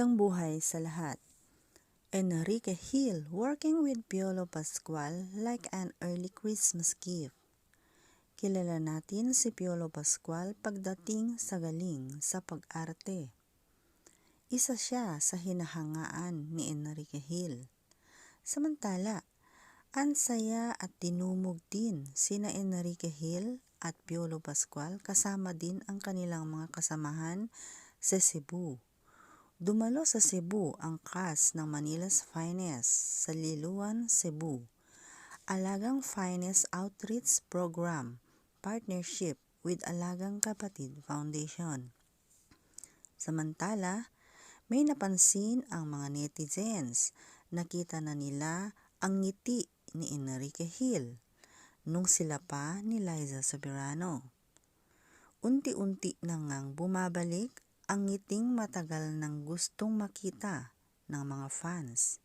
Magandang buhay sa lahat. Enrique Hill working with Piolo Pascual like an early Christmas gift. Kilala natin si Piolo Pascual pagdating sa galing sa pag-arte. Isa siya sa hinahangaan ni Enrique Hill. Samantala, ang saya at dinumog din sina Enrique Hill at Piolo Pascual kasama din ang kanilang mga kasamahan sa Cebu. Dumalo sa Cebu ang cast ng Manila's Finest sa Liluan, Cebu. Alagang Finest Outreach Program, partnership with Alagang Kapatid Foundation. Samantala, may napansin ang mga netizens. Nakita na nila ang ngiti ni Enrique Hill nung sila pa ni Liza Soberano. Unti-unti na ngang bumabalik ang ngiting matagal nang gustong makita ng mga fans.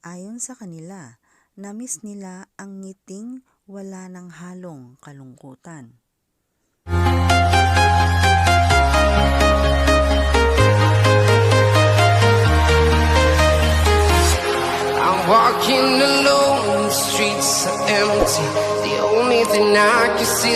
Ayon sa kanila, namiss nila ang ngiting wala ng halong kalungkutan. I'm walking alone, the streets are empty. The only thing I can see is